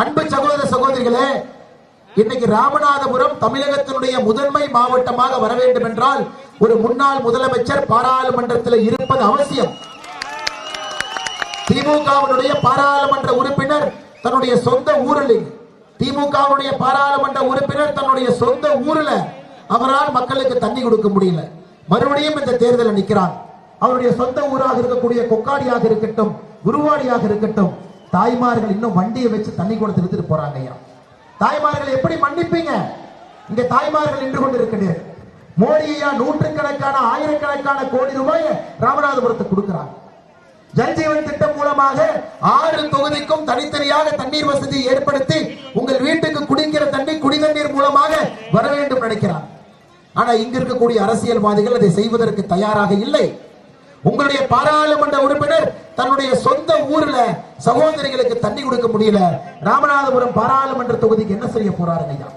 அன்பு சகோதர சகோதரிகளே இன்னைக்கு ராமநாதபுரம் தமிழகத்தினுடைய முதன்மை மாவட்டமாக வர வேண்டும் என்றால் ஒரு முன்னாள் முதலமைச்சர் பாராளுமன்றத்தில் இருப்பது அவசியம். திமுகவினுடைய பாராளுமன்ற உறுப்பினர் தன்னுடைய சொந்த ஊரில் திமுகவுடைய பாராளுமன்ற உறுப்பினர் தன்னுடைய சொந்த ஊர்ல அவரால் மக்களுக்கு தண்ணி கொடுக்க முடியல. மறுபடியும் இந்த தேர்தலில் நிற்கிறார். அவருடைய சொந்த ஊராக இருக்கக்கூடிய கொக்காடியாக இருக்கட்டும் குருவாடியாக இருக்கட்டும் தாய்மார்கள் இன்னும் வண்டியை வச்சு தண்ணி கொடுத்து எடுத்துட்டு போறாங்க ஐயா. தாய்மார்கள் எப்படி மன்னிப்பீங்க? இங்க தாய்மார்கள் நின்று கொண்டிருக்கிறேன் மோடி ஐயா நூற்றுக்கணக்கான ஆயிரக்கணக்கான கோடி ரூபாயை ராமநாதபுரத்துக்கு கொடுக்கிறாங்க. ஜல்ஜீவன் திட்டம் மூலமாக ஆறு தொகுதிக்கும் தனித்தனியாக தண்ணீர் வசதி ஏற்படுத்தி உங்கள் வீட்டுக்கு குடிக்கிற தண்ணி குடிநீர் மூலமாக வர வேண்டும் நினைக்கிறார் ஆனா இங்க இருக்கக்கூடிய அரசியல்வாதிகள் அதை செய்வதற்கு தயாராக இல்லை. உங்களுடைய பாராளுமன்ற உறுப்பினர் தன்னுடைய சொந்த ஊர்ல சகோதரிகளுக்கு தண்ணி கொடுக்க முடியல. ராமநாதபுரம் பாராளுமன்ற தொகுதிக்கு என்ன செய்ய போறாருங்க ஐயா?